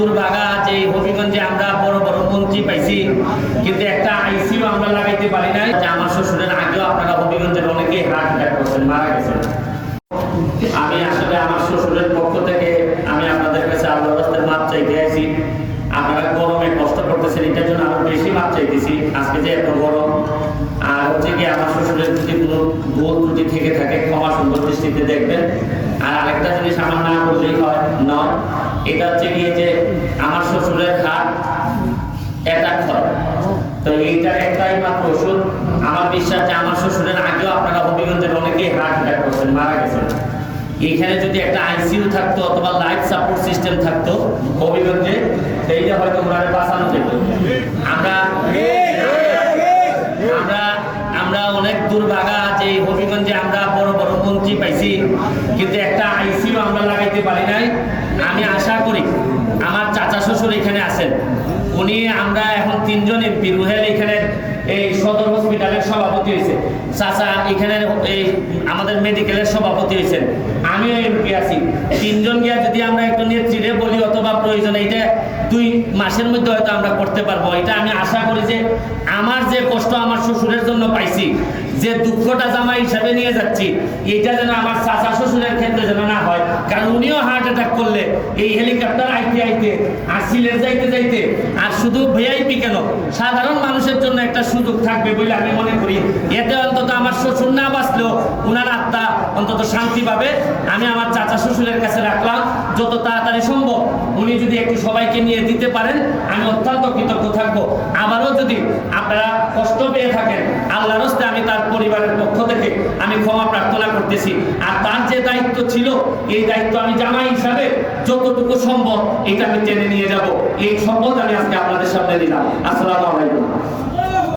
দুর্ভাগা যে হবিগঞ্জে আমরা বড় বড় মন্ত্রী পাইছি, কিন্তু একটা আইসিইউ আমরা লাগাইতে পারি নাই। যে আমার শ্বশুরের আগেও আপনারা হবিগঞ্জের অনেকেই হার্ট অ্যাটাক করছেন, মারা গেছেন। আমি আসলে আমার শ্বশুরের পক্ষ থেকে আমি আপনাদের কাছে আল্লাহ রাস্তার মাপ চাইতে আছি আপনারা গরমে কষ্ট করতেছেন, এটার জন্য আরও বেশি মাপ চাইতেছি। আজকে যে এত গরম, আর হচ্ছে কি আমার শ্বশুরের যদি কোনো ভুল ত্রুটি থেকে থাকে, ক্ষমা সুন্দর দৃষ্টিতে দেখবেন। আর আরেকটা জিনিস আমার না করলেই হয়, নয়, এটা হচ্ছে গিয়ে যে শ্বশুরের হাত অ্যাটাক তো এইটার একটাই মাত্র ওষুধ। আমার বিশ্বাস যে আমার শ্বশুরের আগেও আপনারা হবিগঞ্জের অনেকেই হার্ট অ্যাটাক করছেন, মারা গেছেন। এখানে যদি একটা আইসিইউ থাকতো অথবা লাইফ সাপোর্ট সিস্টেম থাকতো হবিগঞ্জে, সেইটা হয়তো ওনারে বাঁচানো যেত। আমরা আমরা আমরা অনেক দুর্ভাগা যে হবিগঞ্জে আমরা বড় বড় মন্ত্রী পাইছি, কিন্তু একটা আইসিইউ আমরা লাগাইতে পারি নাই আমি আশা করি আমার চাচা শ্বশুর এখানে আছেন। উনি আমরা এখন তিনজন রুহেল এখানে এই সদর হসপিটালের সভাপতি হয়েছে। চাচা, এখানে এই আমাদের মেডিকেলের সভাপতি হয়েছেন। আমিও এমপি আছি। তিনজন গিয়া যদি আমরা একটু নেত্রীরে বলি অথবা প্রয়োজন এটা দুই মাসের মধ্যে হয়তো আমরা করতে পারব। এটা আমি আশা করি যে আমার যে কষ্ট আমার শ্বশুরের জন্য পাইছি, যে দুঃখটা জামা হিসাবে নিয়ে যাচ্ছি, এটা যেন আমার চাচা শ্বশুরের ক্ষেত্রে যেন না হয় কারণ উনিও হার্ট অ্যাটাক করলে এই হেলিকপ্টার আইতে আইতে, আর সিলেট যাইতে যাইতে, আর শুধু ভিআইপি কেন? সাধারণ মানুষের জন্য একটা সুযোগ থাকবে বলে আমি মনে করি। এতে অন্তত আমার শ্বশুর না বাঁচলেও উনার আত্মা অন্তত শান্তি পাবে। আমি আমার চাচা শ্বশুরের কাছে রাখলাম, যত তাড়াতাড়ি সম্ভব। উনি যদি একটু সবাইকে নিয়ে দিতে পারেন, আমি অত্যন্ত কৃতজ্ঞ থাকব। আবারও যদি আপনারা কষ্ট পেয়ে থাকেন, আল্লাহর আমি তার পরিবারের পক্ষ থেকে আমি ক্ষমা প্রার্থনা করতেছি। আর তার যে দায়িত্ব ছিল, এই দায়িত্ব আমি জামাই হিসাবে যতটুকু সম্ভব এটা আমি টেনে নিয়ে যাব। এই সম্পদ আমি আজকে আপনাদের সামনে দিলাম। আসসালামু আলাইকুম।